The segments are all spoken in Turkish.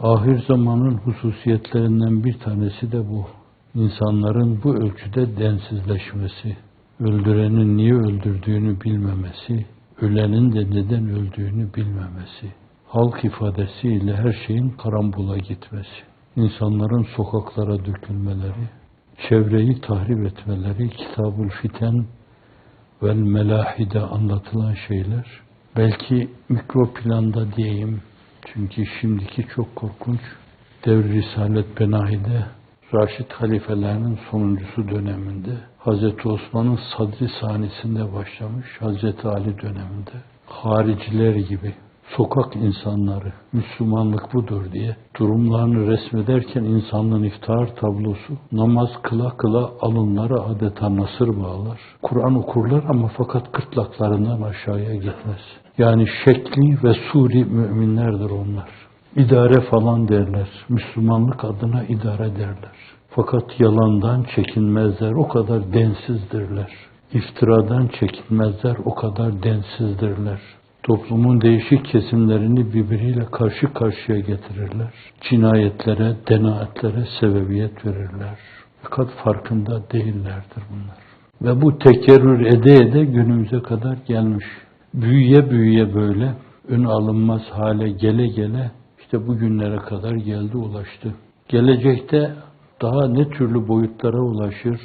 Ahir zamanın hususiyetlerinden bir tanesi de bu. İnsanların bu ölçüde densizleşmesi, öldürenin niye öldürdüğünü bilmemesi, ölenin de neden öldüğünü bilmemesi, halk ifadesiyle her şeyin karambula gitmesi, insanların sokaklara dökülmeleri, çevreyi tahrip etmeleri, Kitabul Fiten vel Melahide anlatılan şeyler, belki mikro planda diyeyim, çünkü şimdiki çok korkunç. Devr Risalet Benahi'de Raşid halifelerinin sonuncusu döneminde Hazreti Osman'ın sadri sahnesinde başlamış Hazreti Ali döneminde hariciler gibi sokak insanları Müslümanlık budur diye durumlarını resmederken insanlığın iftihar tablosu namaz kıla kıla alınları adeta nasır bağlar. Kur'an okurlar ama fakat gırtlaklarından aşağıya gitmez. Yani şekli ve suri müminlerdir onlar. İdare falan derler. Müslümanlık adına idare derler. Fakat yalandan çekinmezler. O kadar densizdirler. İftiradan çekinmezler. O kadar densizdirler. Toplumun değişik kesimlerini birbiriyle karşı karşıya getirirler. Cinayetlere, denaatlere sebebiyet verirler. Fakat farkında değillerdir bunlar. Ve bu tekerrür ede ede günümüze kadar gelmiş. Büyüye büyüye böyle ön alınmaz hale gele gele işte bugünlere kadar geldi ulaştı. Gelecekte daha ne türlü boyutlara ulaşır,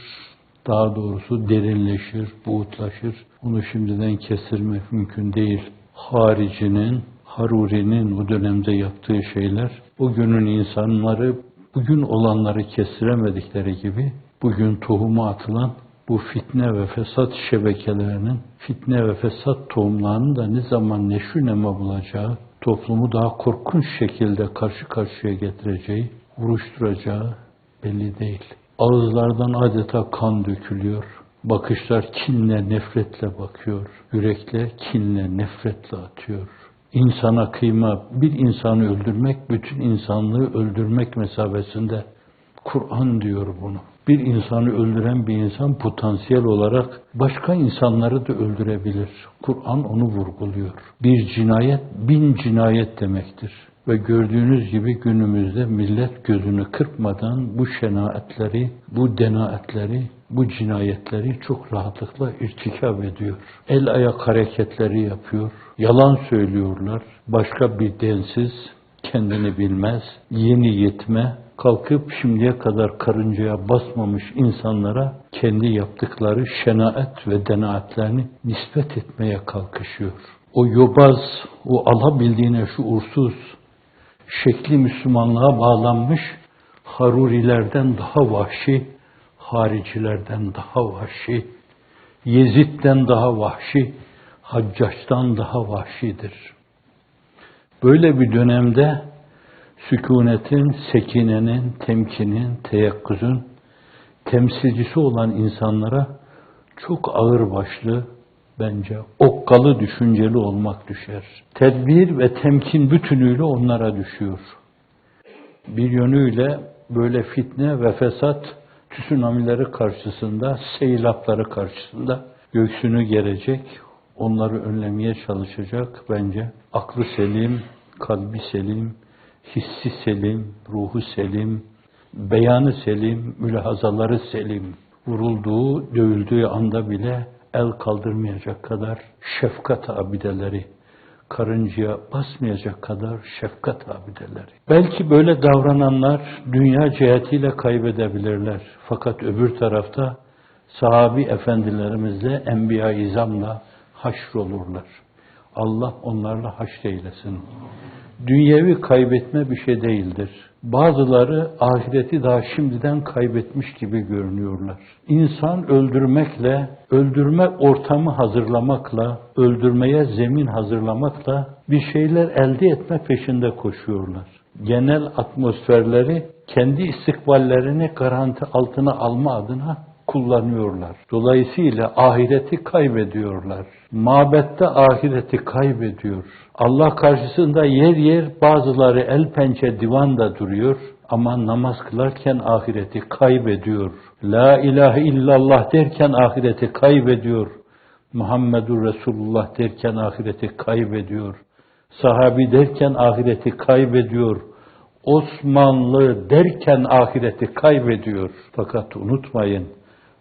daha doğrusu derinleşir, buğutlaşır. Onu şimdiden kestirmek mümkün değil. Haricinin, Haruri'nin o dönemde yaptığı şeyler, bugünün insanları, bugün olanları kestiremedikleri gibi, bugün tohumu atılan bu fitne ve fesat şebekelerinin, fitne ve fesat tohumlarının da ne zaman neşü nema bulacağı, toplumu daha korkunç şekilde karşı karşıya getireceği, vuruşturacağı belli değil. Ağızlardan adeta kan dökülüyor. Bakışlar kinle, nefretle bakıyor. Yürekler kinle, nefretle atıyor. İnsana kıyma, bir insanı öldürmek, bütün insanlığı öldürmek mesabesinde Kur'an diyor bunu. Bir insanı öldüren bir insan potansiyel olarak başka insanları da öldürebilir. Kur'an onu vurguluyor. Bir cinayet bin cinayet demektir. Ve gördüğünüz gibi günümüzde millet gözünü kırpmadan bu şenaetleri, bu denaetleri, bu cinayetleri çok rahatlıkla irtikap ediyor. El ayak hareketleri yapıyor. Yalan söylüyorlar. Başka bir densiz, kendini bilmez, yeni yetme, kalkıp şimdiye kadar karıncaya basmamış insanlara kendi yaptıkları şenaet ve denaetlerini nispet etmeye kalkışıyor. O yobaz, o alabildiğine şuursuz, şekli Müslümanlığa bağlanmış Harurilerden daha vahşi, haricilerden daha vahşi, Yezid'den daha vahşi, Haccaç'tan daha vahşidir. Böyle bir dönemde sükunetin, sekinenin, temkinin, teyakkuzun temsilcisi olan insanlara çok ağır başlı, bence okkalı düşünceli olmak düşer. Tedbir ve temkin bütünüyle onlara düşüyor. Bir yönüyle böyle fitne ve fesat tsunamileri karşısında, seylapları karşısında göğsünü gerecek, onları önlemeye çalışacak bence. Aklı selim, kalbi selim, hissi selim, ruhu selim, beyanı selim, mülahazaları selim, vurulduğu, dövüldüğü anda bile el kaldırmayacak kadar şefkat abideleri, karıncaya basmayacak kadar şefkat abideleri. Belki böyle davrananlar dünya cihetiyle kaybedebilirler. Fakat öbür tarafta sahabi efendilerimizle, enbiya-i izamla haşrolurlar. Allah onlarla haşr eylesin. Dünyevi kaybetme bir şey değildir. Bazıları ahireti daha şimdiden kaybetmiş gibi görünüyorlar. İnsan öldürmekle, öldürme ortamı hazırlamakla, öldürmeye zemin hazırlamakla bir şeyler elde etme peşinde koşuyorlar. Genel atmosferleri kendi istikballerini garanti altına alma adına kullanıyorlar. Dolayısıyla ahireti kaybediyorlar. Mabette ahireti kaybediyor. Allah karşısında yer yer bazıları el pençe divanda duruyor ama namaz kılarken ahireti kaybediyor. La ilahe illallah derken ahireti kaybediyor. Muhammedur Resulullah derken ahireti kaybediyor. Sahabi derken ahireti kaybediyor. Osmanlı derken ahireti kaybediyor. Fakat unutmayın,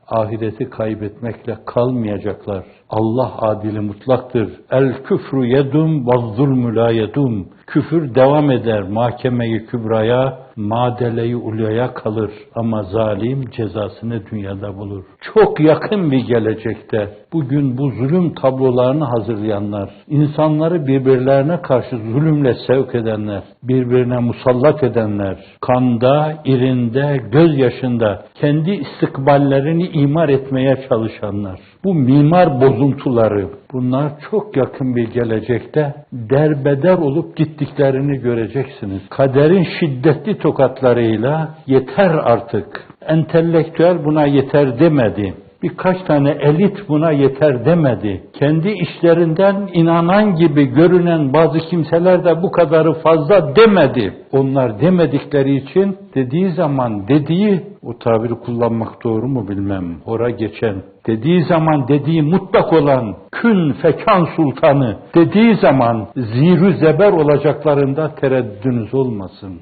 ahireti kaybetmekle kalmayacaklar. Allah adili mutlaktır. El küfrü yedum ve zulmü la yedum. Küfür devam eder mahkemeyi kübraya, madeleyi ulyaya kalır ama zalim cezasını dünyada bulur. Çok yakın bir gelecekte bugün bu zulüm tablolarını hazırlayanlar, insanları birbirlerine karşı zulümle sevk edenler, birbirine musallat edenler, kanda, irinde, gözyaşında kendi istikballerini imar etmeye çalışanlar, bu mimar bozuntuları, bunlar çok yakın bir gelecekte derbeder olup gittiklerini göreceksiniz. Kaderin şiddetli tokatlarıyla yeter artık. Entelektüel buna yeter demedi. Birkaç tane elit buna yeter demedi. Kendi işlerinden inanan gibi görünen bazı kimseler de bu kadarı fazla demedi. Onlar demedikleri için dediği zaman dediği o tabiri kullanmak doğru mu bilmem. Hora geçen dediği zaman dediği mutlak olan kün fekan sultanı dediği zaman zirü zeber olacaklarında tereddünüz olmasın.